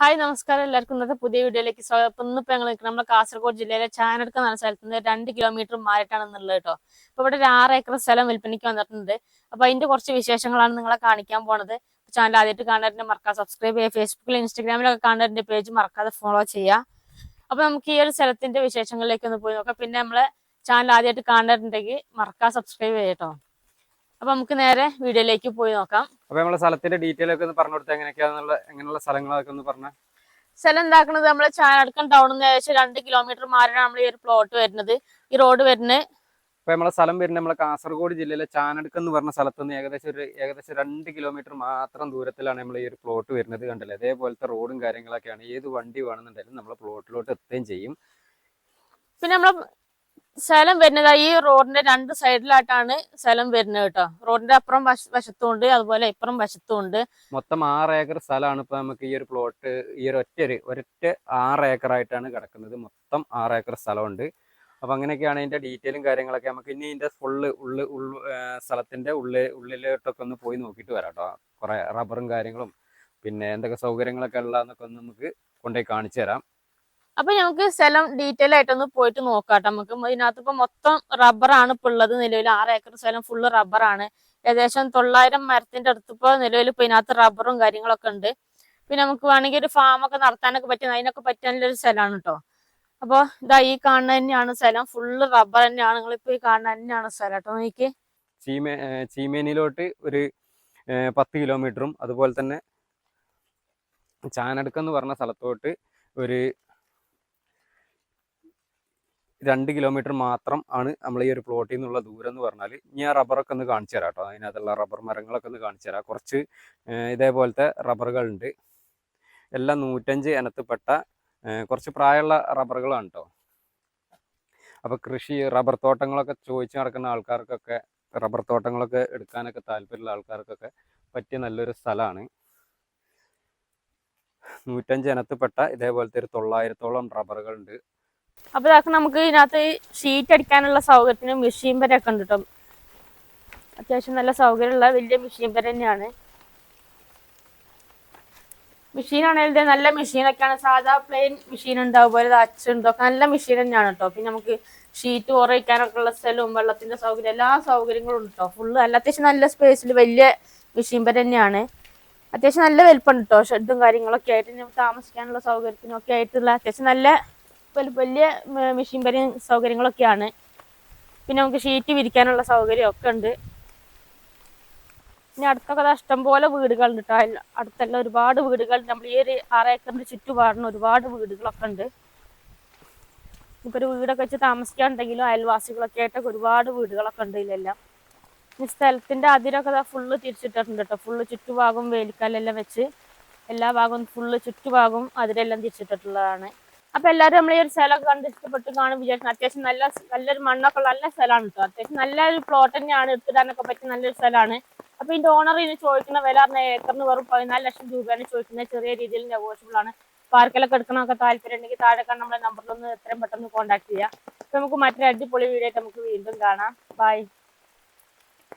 Hi നമസ്കാരം. എല്ലാവർക്കും ഇന്നത്തെ പുതിയ വീഡിയോയിലേക്ക് സ്വാഗതം. ഇപ്പൊ ഇന്നിപ്പോ ഞങ്ങൾ നമ്മുടെ കാസർഗോഡ് ജില്ലയിലെ ചാനടുക്ക എന്ന സ്ഥലത്ത് നിന്ന് രണ്ട് കിലോമീറ്റർ മാറിയിട്ടാണ് എന്നുള്ളത് കേട്ടോ. അപ്പൊ ഇവിടെ ഒരു ആറ് ഏക്കർ സ്ഥലം വിൽപ്പനയ്ക്ക് വന്നിട്ടുണ്ട്. അപ്പൊ അതിന്റെ കുറച്ച് വിശേഷങ്ങളാണ് നിങ്ങളെ കാണിക്കാൻ പോണത്. ചാനൽ ആദ്യമായിട്ട് കാണാറിന്റെ മറക്കാതെ സബ്സ്ക്രൈബ് ചെയ്യുക. ഫേസ്ബുക്കിലും ഇൻസ്റ്റാഗ്രാമിലൊക്കെ കാണാറുണ്ട് പേജ് മറക്കാതെ ഫോളോ ചെയ്യുക. അപ്പൊ നമുക്ക് ഈ ഒരു സ്ഥലത്തിന്റെ വിശേഷങ്ങളിലേക്ക് ഒന്ന് പോയി നോക്കാം. പിന്നെ നമ്മളെ ചാനൽ ആദ്യമായിട്ട് കാണാറുണ്ടെങ്കിൽ മറക്കാതെ സബ്സ്ക്രൈബ് ചെയ്യട്ടോ അപ്പൊ നമുക്ക് നേരെ വീഡിയോയിലേക്ക് പോയി നോക്കാം. അപ്പൊ നമ്മളെ സ്ഥലത്തിന്റെ ഡീറ്റെയിൽ ഒക്കെ ഒന്ന് പറഞ്ഞു കൊടുത്താൽ എങ്ങനെയൊക്കെയാണെന്നുള്ള എങ്ങനെയുള്ള സ്ഥലങ്ങളൊക്കെ ഒന്ന് പറഞ്ഞ. സ്ഥലം എന്താക്കുന്നത് നമ്മളെ ചാനടക്കം ടൗണിൽ നിന്ന് ഏകദേശം രണ്ട് കിലോമീറ്റർ മാറിയാണ് നമ്മൾ ഈ ഒരു പ്ലോട്ട് വരുന്നത്. ഈ റോഡ് വരുന്നത്. അപ്പൊ നമ്മളെ സ്ഥലം വരുന്നത് നമ്മളെ കാസർഗോഡ് ജില്ലയിലെ ചാനടുക്ക് എന്ന് പറഞ്ഞ സ്ഥലത്ത് നിന്ന് ഏകദേശം ഒരു ഏകദേശം രണ്ട് കിലോമീറ്റർ മാത്രം ദൂരത്തിലാണ് നമ്മൾ ഈ ഒരു പ്ലോട്ട് വരുന്നത് കണ്ടല്ലേ? അതേപോലത്തെ റോഡും കാര്യങ്ങളൊക്കെയാണ്. ഏത് വണ്ടി വേണമെന്നുണ്ടെങ്കിലും നമ്മളെ പ്ലോട്ടിലോട്ട് എത്തുകയും ചെയ്യും. പിന്നെ നമ്മളെ സ്ഥലം വരുന്നത് ഈ റോഡിന്റെ രണ്ട് സൈഡിലായിട്ടാണ് സ്ഥലം വരുന്നത് കേട്ടോ. റോഡിന്റെ അപ്പുറം വശത്തുണ്ട് അതുപോലെ ഇപ്പുറം വശത്തുണ്ട് മൊത്തം ആറ് ഏക്കർ സ്ഥലമാണ് ഇപ്പൊ നമുക്ക് ഈ ഒരു പ്ലോട്ട് ഈ ഒരു ഒറ്റ ഒരു ഒരൊറ്റ ആറ് ഏക്കർ ആയിട്ടാണ് കിടക്കുന്നത്. മൊത്തം ആറ് ഏക്കർ സ്ഥലമുണ്ട്. അപ്പൊ അങ്ങനെയൊക്കെയാണ് ഇതിന്റെ ഡീറ്റെയിലും കാര്യങ്ങളൊക്കെ നമുക്ക് ഇനി ഇതിന്റെ ഫുള്ള് ഉള്ളു ഉള്ളു സ്ഥലത്തിന്റെ ഉള്ളിൽ ഉള്ളിലോട്ടൊക്കെ ഒന്ന് പോയി നോക്കിയിട്ട് വരാം കേട്ടോ. കുറെ റബ്ബറും കാര്യങ്ങളും പിന്നെ എന്തൊക്കെ സൗകര്യങ്ങളൊക്കെ ഉള്ളതെന്നൊക്കെ ഒന്ന് നമുക്ക് കൊണ്ടുപോയി കാണിച്ചു തരാം. അപ്പൊ നമുക്ക് സ്ഥലം ഡീറ്റെയിൽ ആയിട്ടൊന്ന് പോയിട്ട് നോക്കാട്ടോ. നമുക്ക് ഇതിനകത്ത് ഇപ്പൊ മൊത്തം റബ്ബറാണ് ഇപ്പൊ ഉള്ളത് നിലവിൽ ആറ് ഏക്കർ സ്ഥലം ഫുള്ള് റബ്ബറാണ് ഏകദേശം തൊള്ളായിരം മരത്തിന്റെ അടുത്ത് ഇപ്പൊ നിലവിൽ ഇപ്പൊ ഇതിനകത്ത് റബ്ബറും കാര്യങ്ങളൊക്കെ ഉണ്ട്. പിന്നെ നമുക്ക് വേണമെങ്കിൽ ഒരു ഫാം ഒക്കെ നടത്താനൊക്കെ പറ്റുന്ന അതിനൊക്കെ പറ്റാനുള്ള ഒരു സ്ഥലമാണ് കേട്ടോ. അപ്പൊ ഇതാ ഈ കാണുന്ന തന്നെയാണ് സ്ഥലം. ഫുള്ള് റബ്ബർ തന്നെയാണ്. നിങ്ങളിപ്പോ ഈ കാണുന്ന തന്നെയാണ് സ്ഥലം കേട്ടോ നോക്കി ചീമേ ചീമേനിയിലോട്ട് ഒരു പത്ത് കിലോമീറ്ററും അതുപോലെ തന്നെ ചാനടുക്കം എന്ന് പറഞ്ഞ സ്ഥലത്തോട്ട് ഒരു രണ്ട് കിലോമീറ്റർ മാത്രം ആണ് നമ്മൾ ഈ ഒരു പ്ലോട്ടിൽ നിന്നുള്ള ദൂരം എന്ന് പറഞ്ഞാൽ ആ റബ്ബറൊക്കെ ഒന്ന് കാണിച്ചു തരാം കേട്ടോ. അതിനകത്തുള്ള റബ്ബർ മരങ്ങളൊക്കെ ഒന്ന് കാണിച്ചു തരാം. കുറച്ച് ഇതേപോലത്തെ റബ്ബറുകളുണ്ട്. എല്ലാം നൂറ്റഞ്ച് ഇനത്തിൽപ്പെട്ട കുറച്ച് പ്രായമുള്ള റബ്ബറുകളാണ് കേട്ടോ. അപ്പോൾ കൃഷി റബ്ബർ തോട്ടങ്ങളൊക്കെ ചോദിച്ചു നടക്കുന്ന ആൾക്കാർക്കൊക്കെ റബ്ബർ തോട്ടങ്ങളൊക്കെ എടുക്കാനൊക്കെ താല്പര്യമുള്ള ആൾക്കാർക്കൊക്കെ പറ്റിയ നല്ലൊരു സ്ഥലമാണ്. നൂറ്റഞ്ച് ഇനത്തിൽപ്പെട്ട ഇതേപോലത്തെ ഒരു തൊള്ളായിരത്തോളം റബ്ബറുകളുണ്ട്. അപ്പൊ ഇതൊക്കെ നമുക്ക് ഇതിനകത്ത് ഷീറ്റ് അടിക്കാനുള്ള സൗകര്യത്തിന് മെഷീൻ വരെ ഒക്കെ ഉണ്ട് കേട്ടോ അത്യാവശ്യം നല്ല സൗകര്യമുള്ള വലിയ മെഷീൻ വരെ തന്നെയാണ്. മെഷീൻ ആണെങ്കിൽ നല്ല മെഷീനൊക്കെയാണ് സാധാ പ്ലെയിൻ മെഷീൻ ഉണ്ട് അതുപോലെ അച്ചുണ്ട് ഒക്കെ നല്ല മെഷീൻ തന്നെയാണ് കേട്ടോ പിന്നെ നമുക്ക് ഷീറ്റ് ഉറയിക്കാനൊക്കെ ഉള്ള സ്ഥലവും വെള്ളത്തിന്റെ സൗകര്യം എല്ലാ സൗകര്യങ്ങളും ഉണ്ട് കേട്ടോ ഫുള്ള് അല്ല അത്യാവശ്യം നല്ല സ്പേസിൽ വലിയ മെഷീൻ വരെ തന്നെയാണ്. അത്യാവശ്യം നല്ല വലിപ്പം കേട്ടോ ഷെഡും കാര്യങ്ങളൊക്കെ ആയിട്ട് നമുക്ക് താമസിക്കാനുള്ള സൗകര്യത്തിനൊക്കെ ആയിട്ടുള്ള അത്യാവശ്യം നല്ല വലിയ മെഷീൻ വരെയും സൗകര്യങ്ങളൊക്കെയാണ്. പിന്നെ നമുക്ക് ഷീറ്റ് വിരിക്കാനുള്ള സൗകര്യം ഒക്കെ ഉണ്ട്. പിന്നെ അടുത്തൊക്കെ അത് ഇഷ്ടംപോലെ വീടുകളുണ്ട് കേട്ടോ അടുത്തെല്ലാം ഒരുപാട് വീടുകൾ നമ്മൾ ഈ ഒരു ആറ് ഏക്കറിന്റെ ചുറ്റുപാടിന് ഒരുപാട് വീടുകളൊക്കെ ഉണ്ട്. നമുക്കൊരു വീടൊക്കെ വെച്ച് താമസിക്കാനുണ്ടെങ്കിലും അയൽവാസികളൊക്കെ ആയിട്ടൊക്കെ ഒരുപാട് വീടുകളൊക്കെ ഉണ്ട് ഇതിലെല്ലാം. ഈ സ്ഥലത്തിന്റെ അതിരൊക്കെ ഫുള്ള് തിരിച്ചിട്ടിട്ടുണ്ട് കേട്ടോ ഫുള്ള് ചുറ്റുഭാഗം വേലിക്കാലെല്ലാം വെച്ച് എല്ലാ ഭാഗവും ഫുള്ള് ചുറ്റുഭാഗം അതിരെല്ലാം തിരിച്ചിട്ടിട്ടുള്ളതാണ്. അപ്പൊ എല്ലാവരും നമ്മൾ ഒരു സ്ഥലമൊക്കെ കണ്ട് ഇഷ്ടപ്പെട്ട് കാണും വിചാരിച്ചു അത്യാവശ്യം നല്ല നല്ലൊരു മണ്ണൊക്കെ ഉള്ള നല്ല സ്ഥലമാണ് കേട്ടോ അത്യാവശ്യം നല്ലൊരു പ്ലോട്ട് തന്നെയാണ് എടുത്തിടാനൊക്കെ പറ്റിയ നല്ലൊരു സ്ഥലമാണ്. അപ്പൊ ഇതിന്റെ ഓണർ ഇതിന് ചോദിക്കുന്ന വില പറഞ്ഞ ഏക്കറിന് വെറും പതിനാല് ലക്ഷം രൂപയാണ് ചോദിക്കുന്നത് ചെറിയ രീതിയിൽ നെഗോഷ്യബിൾ ആണ്. പാർക്കിലൊക്കെ എടുക്കണമൊക്കെ താല്പര്യം ഉണ്ടെങ്കിൽ താഴെ നമ്മുടെ നമ്പറിലൊന്ന് എത്രയും പെട്ടെന്ന് കോൺടാക്ട് ചെയ്യാം. നമുക്ക് മറ്റൊരു അടിപൊളി വീഡിയോ നമുക്ക് വീണ്ടും കാണാം. ബൈ